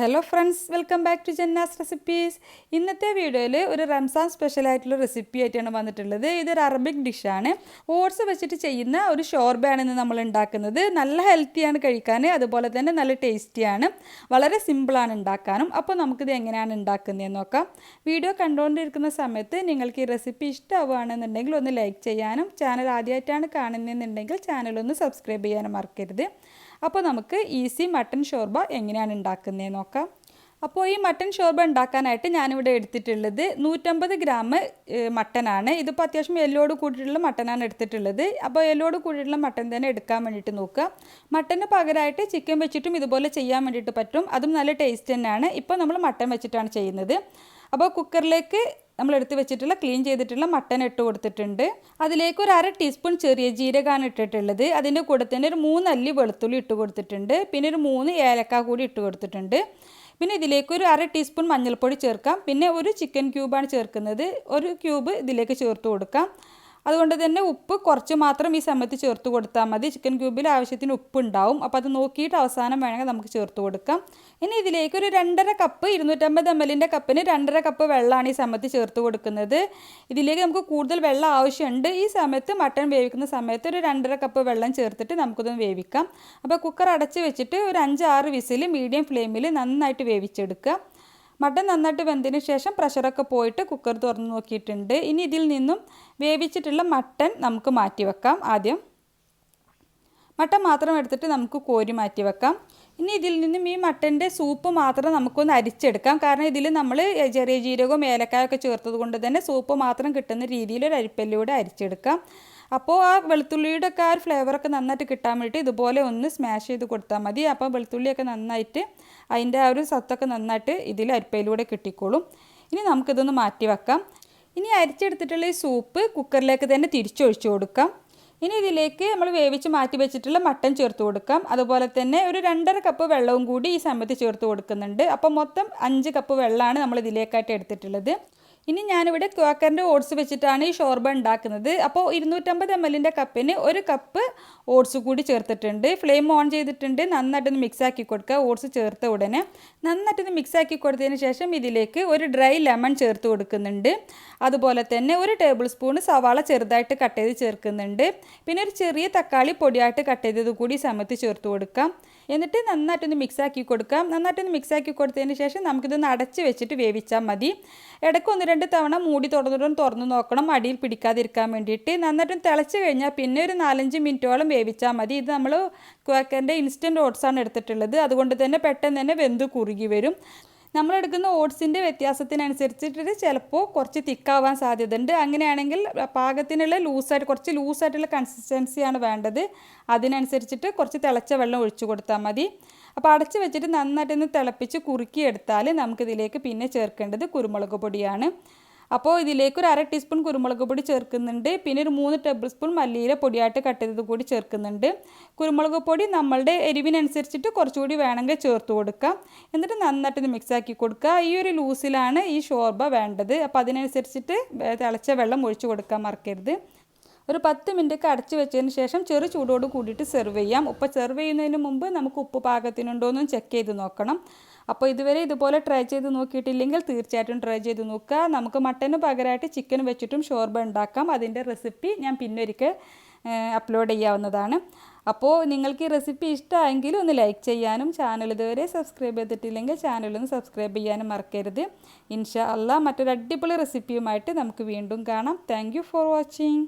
Hello friends welcome back to Janna's recipes ഇന്നത്തെ വീഡിയോയിൽ ഒരു റംസാൻ സ്പെഷ്യൽ ആയിട്ടുള്ള റെസിപ്പി ആയിട്ടാണ് വന്നിട്ടുള്ളത്. ഇതൊരു അറബിക് ഡിഷാണ് ഓട്സ് വെച്ചിട്ട് ചെയ്യുന്ന ഒരു ഷോർബയാണ് ഇന്ന് നമ്മൾ ഉണ്ടാക്കുന്നത്. നല്ല ഹെൽത്തിയാണ് കഴിക്കാൻ അതുപോലെ തന്നെ നല്ല ടേസ്റ്റിയാണ് വളരെ സിമ്പിളാണ് ഉണ്ടാക്കാനും. അപ്പോൾ നമുക്കിത് എങ്ങനെയാണ് ഉണ്ടാക്കുന്നതെന്ന് നോക്കാം. വീഡിയോ കണ്ടുകൊണ്ടിരിക്കുന്ന സമയത്ത് നിങ്ങൾക്ക് ഈ റെസിപ്പി ഇഷ്ടമാവുകയാണെന്നുണ്ടെങ്കിൽ ഒന്ന് ലൈക്ക് ചെയ്യാനും ചാനൽ ആദ്യമായിട്ടാണ് കാണുന്നതെന്നുണ്ടെങ്കിൽ ചാനലൊന്ന് സബ്സ്ക്രൈബ് ചെയ്യാനും മറക്കരുത്. അപ്പോൾ നമുക്ക് ഈസി മട്ടൻ ഷോർബ എങ്ങനെയാണ് ഉണ്ടാക്കുന്നത് നോക്കാം. അപ്പോൾ ഈ മട്ടൻ ഷോർബ ഉണ്ടാക്കാനായിട്ട് ഞാനിവിടെ എടുത്തിട്ടുള്ളത് നൂറ്റമ്പത് ഗ്രാം മട്ടനാണ്. ഇതിപ്പോൾ അത്യാവശ്യം എല്ലോട് കൂടിയിട്ടുള്ള മട്ടനാണ് എടുത്തിട്ടുള്ളത്. അപ്പോൾ എല്ലോട് കൂടിയിട്ടുള്ള മട്ടൻ തന്നെ എടുക്കാൻ വേണ്ടിയിട്ട് നോക്കുക. മട്ടന് പകരമായിട്ട് ചിക്കൻ വെച്ചിട്ടും ഇതുപോലെ ചെയ്യാൻ വേണ്ടിയിട്ട് പറ്റും. അതും നല്ല ടേസ്റ്റ് തന്നെയാണ്. ഇപ്പോൾ നമ്മൾ മട്ടൻ വെച്ചിട്ടാണ് ചെയ്യുന്നത്. അപ്പോൾ കുക്കറിലേക്ക് നമ്മൾ എടുത്ത് വെച്ചിട്ടുള്ള ക്ലീൻ ചെയ്തിട്ടുള്ള മട്ടൻ ഇട്ട് കൊടുത്തിട്ടുണ്ട്. അതിലേക്ക് ഒരു അര ടീസ്പൂൺ ചെറിയ ജീരകമാണ് ഇട്ടിട്ടുള്ളത്. അതിന്റെ കൂടെ തന്നെ ഒരു മൂന്ന് അല്ലി വെളുത്തുള്ളി ഇട്ട് കൊടുത്തിട്ടുണ്ട്. പിന്നെ ഒരു മൂന്ന് ഏലക്ക കൂടി ഇട്ട് കൊടുത്തിട്ടുണ്ട്. പിന്നെ ഇതിലേക്ക് ഒരു അര ടീസ്പൂൺ മഞ്ഞൾപ്പൊടി ചേർക്കാം. പിന്നെ ഒരു ചിക്കൻ ക്യൂബാണ് ചേർക്കുന്നത്. ഒരു ക്യൂബ് ഇതിലേക്ക് ചേർത്ത് കൊടുക്കാം. അതുകൊണ്ട് തന്നെ ഉപ്പ് കുറച്ച് മാത്രം ഈ സമയത്ത് ചേർത്ത് കൊടുത്താൽ മതി. ചിക്കൻ ക്യൂബിൽ ആവശ്യത്തിന് ഉപ്പ് ഉണ്ടാവും അപ്പോൾ അത് നോക്കിയിട്ട് അവസാനം വേണമെങ്കിൽ നമുക്ക് ചേർത്ത് കൊടുക്കാം. ഇനി ഇതിലേക്ക് ഒരു രണ്ടര കപ്പ് ഇരുന്നൂറ്റമ്പത് എം എല്ലിന്റെ കപ്പിന് രണ്ടര കപ്പ് വെള്ളമാണ് ഈ സമയത്ത് ചേർത്ത് കൊടുക്കുന്നത്. ഇതിലേക്ക് നമുക്ക് കൂടുതൽ വെള്ളം ആവശ്യമുണ്ട്. ഈ സമയത്ത് മട്ടൺ വേവിക്കുന്ന സമയത്ത് ഒരു രണ്ടര കപ്പ് വെള്ളം ചേർത്തിട്ട് നമുക്കിതൊന്ന് വേവിക്കാം. അപ്പോൾ കുക്കർ അടച്ച് വെച്ചിട്ട് ഒരു അഞ്ചാറ് വിസിൽ മീഡിയം ഫ്ലെയിമിൽ നന്നായിട്ട് വേവിച്ചെടുക്കുക. മട്ടൻ നന്നായിട്ട് വെന്തതിന് ശേഷം പ്രഷറൊക്കെ പോയിട്ട് കുക്കർ തുറന്ന് നോക്കിയിട്ടുണ്ട്. ഇനി ഇതിൽ നിന്നും വേവിച്ചിട്ടുള്ള മട്ടൻ നമുക്ക് മാറ്റി വെക്കാം ആദ്യം. മട്ടൻ മാത്രം എടുത്തിട്ട് നമുക്ക് കോരി മാറ്റി വെക്കാം. ഇനി ഇതിൽ നിന്നും ഈ മട്ടന്റെ സൂപ്പ് മാത്രം നമുക്കൊന്ന് അരിച്ചെടുക്കാം. കാരണം ഇതിൽ നമ്മൾ ചെറിയ ജീരകവും ഏലക്കായൊക്കെ ചേർത്തത് കൊണ്ട് തന്നെ സൂപ്പ് മാത്രം കിട്ടുന്ന രീതിയിൽ ഒരു അരിപ്പല്ലിലൂടെ അരിച്ചെടുക്കാം. അപ്പോൾ ആ വെളുത്തുള്ളിയുടെ ഒക്കെ ആ ഒരു ഫ്ലേവറൊക്കെ നന്നായിട്ട് കിട്ടാൻ വേണ്ടിയിട്ട് ഇതുപോലെ ഒന്ന് സ്മാഷ് ചെയ്ത് കൊടുത്താൽ മതി. അപ്പോൾ വെളുത്തുള്ളിയൊക്കെ നന്നായിട്ട് അതിന്റെ ആ ഒരു സത്തൊക്കെ നന്നായിട്ട് ഇതിൽ അരിപ്പയിലൂടെ കിട്ടിക്കോളും. ഇനി നമുക്കിതൊന്ന് മാറ്റി വെക്കാം. ഇനി അരിച്ചെടുത്തിട്ടുള്ള ഈ സൂപ്പ് കുക്കറിലേക്ക് തന്നെ തിരിച്ചൊഴിച്ചു കൊടുക്കാം. ഇനി ഇതിലേക്ക് നമ്മൾ വേവിച്ച് മാറ്റി വെച്ചിട്ടുള്ള മട്ടൻ ചേർത്ത് കൊടുക്കാം. അതുപോലെ തന്നെ ഒരു രണ്ടര കപ്പ് വെള്ളവും കൂടി ഈ സമയത്ത് ചേർത്ത് കൊടുക്കുന്നുണ്ട്. അപ്പോൾ മൊത്തം അഞ്ച് കപ്പ് വെള്ളമാണ് നമ്മൾ ഇതിലേക്കായിട്ട് എടുത്തിട്ടുള്ളത്. ഇനി ഞാനിവിടെ ക്വാക്കറിന്റെ ഓട്സ് വെച്ചിട്ടാണ് ഈ ഷോർബ ഉണ്ടാക്കുന്നത്. അപ്പോൾ ഇരുന്നൂറ്റമ്പത് എം എല്ലിന്റെ കപ്പിന് ഒരു കപ്പ് ഓട്സ് കൂടി ചേർത്തിട്ടുണ്ട്. ഫ്ലെയിം ഓൺ ചെയ്തിട്ടുണ്ട്. നന്നായിട്ടൊന്ന് മിക്സ് ആക്കി കൊടുക്കുക. ഓട്സ് ചേർത്ത ഉടനെ നന്നായിട്ടൊന്ന് മിക്സ് ആക്കി കൊടുത്തതിന് ശേഷം ഇതിലേക്ക് ഒരു ഡ്രൈ ലെമൺ ചേർത്ത് കൊടുക്കുന്നുണ്ട്. അതുപോലെ തന്നെ ഒരു ടേബിൾ സ്പൂണ് സവാള ചെറുതായിട്ട് കട്ട് ചെയ്ത് ചേർക്കുന്നുണ്ട്. പിന്നെ ഒരു ചെറിയ തക്കാളി പൊടിയായിട്ട് കട്ട് ചെയ്തത് കൂടി സമയത്ത് ചേർത്ത് കൊടുക്കാം. എന്നിട്ട് നന്നായിട്ടൊന്ന് മിക്സാക്കി കൊടുക്കാം നന്നായിട്ടൊന്ന് മിക്സാക്കി കൊടുത്തതിന് ശേഷം നമുക്കിതൊന്ന് അടച്ച് വെച്ചിട്ട് വേവിച്ചാൽ മതി. ഇടയ്ക്ക് ഒന്ന് രണ്ട് തവണ മൂടി തുറന്നിട്ടും തുറന്നു നോക്കണം. അടിയിൽ പിടിക്കാതിരിക്കാൻ വേണ്ടിയിട്ട്. നന്നായിട്ടും തിളച്ച് കഴിഞ്ഞാൽ പിന്നെ ഒരു നാലഞ്ച് മിനിറ്റോളം വേവിച്ചാൽ മതി. ഇത് നമ്മൾ ക്വാക്കറിന്റെ ഇൻസ്റ്റന്റ് ഓട്സാണ് എടുത്തിട്ടുള്ളത്. അതുകൊണ്ട് തന്നെ പെട്ടെന്ന് തന്നെ വെന്ത് കുറുകി വരും. നമ്മളെടുക്കുന്ന ഓട്സിന്റെ വ്യത്യാസത്തിനനുസരിച്ചിട്ട് ചിലപ്പോൾ കുറച്ച് തിക്കാവാൻ സാധ്യതയുണ്ട്. അങ്ങനെയാണെങ്കിൽ പാകത്തിനുള്ള ലൂസായിട്ട് കുറച്ച് ലൂസായിട്ടുള്ള കൺസിസ്റ്റൻസിയാണ് വേണ്ടത്. അതിനനുസരിച്ചിട്ട് കുറച്ച് തിളച്ച വെള്ളം ഒഴിച്ചു കൊടുത്താൽ മതി. അപ്പോൾ അടച്ച് വെച്ചിട്ട് നന്നായിട്ടൊന്ന് തിളപ്പിച്ച് കുറുക്കിയെടുത്താൽ നമുക്കിതിലേക്ക് പിന്നെ ചേർക്കേണ്ടത് കുരുമുളക് പൊടിയാണ്. അപ്പോൾ ഇതിലേക്ക് ഒരു അര ടീസ്പൂൺ കുരുമുളക് പൊടി ചേർക്കുന്നുണ്ട്. പിന്നെ ഒരു മൂന്ന് ടേബിൾ സ്പൂൺ മല്ലിയില പൊടിയായിട്ട് കട്ട് ചെയ്തത് കൂടി ചേർക്കുന്നുണ്ട്. കുരുമുളക് പൊടി നമ്മളുടെ എരിവിനനുസരിച്ചിട്ട് കുറച്ചുകൂടി വേണമെങ്കിൽ ചേർത്ത് കൊടുക്കാം. എന്നിട്ട് നന്നായിട്ട് മിക്സ് ആക്കി കൊടുക്കുക. ഈ ഒരു ലൂസിലാണ് ഈ ഷോർബ വേണ്ടത്. അപ്പോൾ അതിനനുസരിച്ചിട്ട് തിളച്ച വെള്ളം ഒഴിച്ചു കൊടുക്കാൻ മറക്കരുത്. ഒരു പത്ത് മിനിറ്റൊക്കെ അടച്ചു വെച്ചതിന് ശേഷം ചെറു ചൂടോട് കൂടിയിട്ട് സെർവ് ചെയ്യാം. ഉപ്പ് സെർവ് ചെയ്യുന്നതിന് മുമ്പ് നമുക്ക് ഉപ്പ് പാകത്തിനുണ്ടോ എന്നും ചെക്ക് ചെയ്ത് നോക്കണം. അപ്പോൾ ഇതുവരെ ഇതുപോലെ ട്രൈ ചെയ്ത് നോക്കിയിട്ടില്ലെങ്കിൽ തീർച്ചയായിട്ടും ട്രൈ ചെയ്ത് നോക്കുക. നമുക്ക് മട്ടന് പകരമായിട്ട് ചിക്കൻ വെച്ചിട്ടും ഷോർബ ഉണ്ടാക്കാം. അതിന്റെ റെസിപ്പി ഞാൻ പിന്നൊരിക്കൽ അപ്ലോഡ് ചെയ്യാവുന്നതാണ്. അപ്പോൾ നിങ്ങൾക്ക് ഈ റെസിപ്പി ഇഷ്ടമായെങ്കിൽ ഒന്ന് ലൈക്ക് ചെയ്യാനും ചാനൽ ഇതുവരെ സബ്സ്ക്രൈബ് ചെയ്തിട്ടില്ലെങ്കിൽ ചാനലൊന്ന് സബ്സ്ക്രൈബ് ചെയ്യാനും മറക്കരുത്. ഇൻഷാ അല്ല മറ്റൊരു അടിപൊളി റെസിപ്പിയുമായിട്ട് നമുക്ക് വീണ്ടും കാണാം. Thank for watching